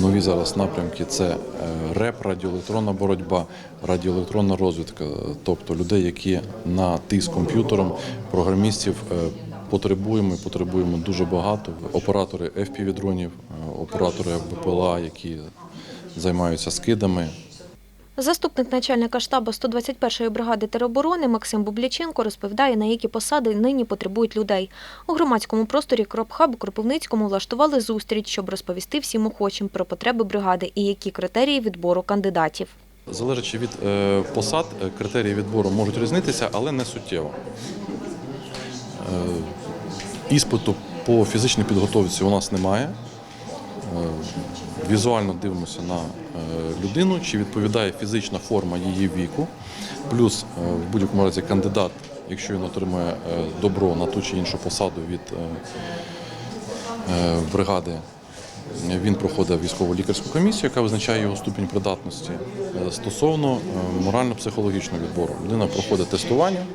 Нові зараз напрямки це е, РЕП, радіоелектронна боротьба, радіоелектронна розвідка, тобто людей, які на ти з комп'ютером, програмістів е, потребуємо, і потребуємо дуже багато. Оператори FPV-дронів, е, оператори БПЛА, які займаються скидами. Заступник начальника штабу 121-ї бригади тероборони Максим Бубляченко розповідає, на які посади нині потребують людей. У громадському просторі Кропхаб у Кропивницькому влаштували зустріч, щоб розповісти всім охочим про потреби бригади і які критерії відбору кандидатів. Залежачи від е, посад, е, критерії відбору можуть різнитися, але не суттєво. Е, Іспиту по фізичній підготовці у нас немає. Е, Візуально дивимося на е, людину, чи відповідає фізична форма її віку. Плюс е, в будь-якому разі кандидат, якщо він отримує добро на ту чи іншу посаду від бригади, він проходить військово лікарську комісію, яка визначає його ступінь придатності стосовно морально-психологічного відбору. Людина проходить тестування.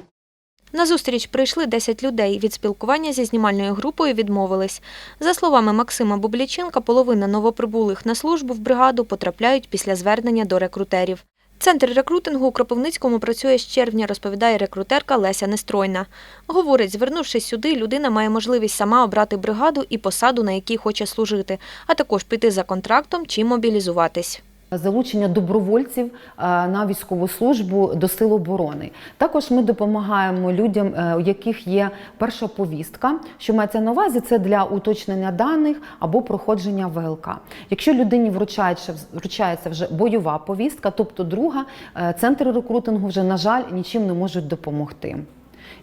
На зустріч прийшли 10 людей. Від спілкування зі знімальною групою відмовились. За словами Максима Бубляченка, половина новоприбулих на службу в бригаду потрапляють після звернення до рекрутерів. Центр рекрутингу у Кропивницькому працює з червня, розповідає рекрутерка Леся Нестройна. Говорить, звернувшись сюди, людина має можливість сама обрати бригаду і посаду, на якій хоче служити, а також піти за контрактом чи мобілізуватись. Залучення добровольців е, на військову службу до сил оборони. Також ми допомагаємо людям, е, у яких є перша повістка. Що мається на увазі, це для уточнення даних або проходження ВЛК. Якщо людині вручається, вручається вже бойова повістка, тобто друга, е, центри рекрутингу вже, на жаль, нічим не можуть допомогти.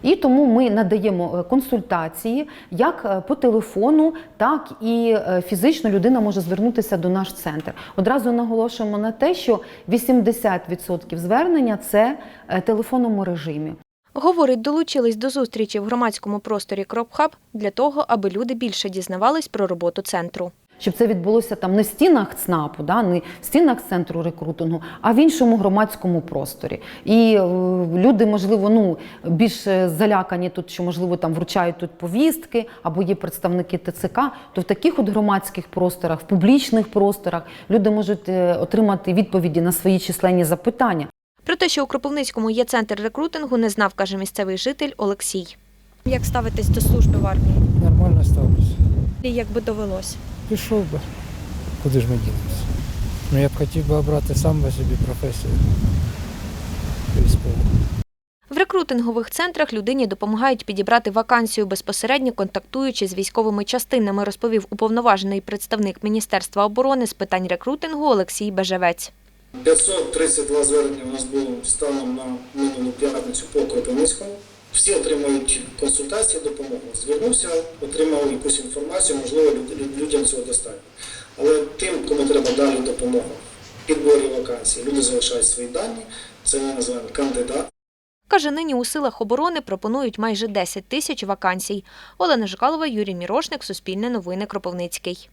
І тому ми надаємо е, консультації як е, по телефону, так і е, фізично людина може звернутися до наш центр. Одразу наголошуємо на те, що 80% звернення це телефонному режимі. Говорить, долучились до зустрічі в громадському просторі Кропхаб для того, аби люди більше дізнавались про роботу центру. Щоб це відбулося там не в стінах ЦНАПу, да, не в стінах центру рекрутингу, а в іншому громадському просторі. І е, люди, можливо, ну більш е, залякані тут, що можливо там вручають тут повістки або є представники ТЦК, то в таких от громадських просторах, в публічних просторах люди можуть е, отримати відповіді на свої численні запитання. Про те, що у Кропивницькому є центр рекрутингу, не знав, каже місцевий житель Олексій. Як ставитесь до служби в армії? Нормально ставлюся. І як би довелось? Пішов би. Куди ж ми дінемося? Ну я б хотів би обрати сам би собі професію військову. В рекрутингових центрах людині допомагають підібрати вакансію, безпосередньо контактуючи з військовими частинами, розповів уповноважений представник Міністерства оборони з питань рекрутингу Олексій Бежевець. 532 звернення у нас було станом на минулу п'ятницю по Кропивницькому. Всі отримують консультації, допомогу. Звернувся, отримав якусь інформацію, можливо, люд- люд- людям цього достатньо. Але тим, кому треба далі допомога в підборі вакансій, люди залишають свої дані, це ми називаємо кандидат. Каже, нині у силах оборони пропонують майже 10 тисяч вакансій. Олена Жикалова, Юрій Мірошник, Суспільне новини, Кропивницький.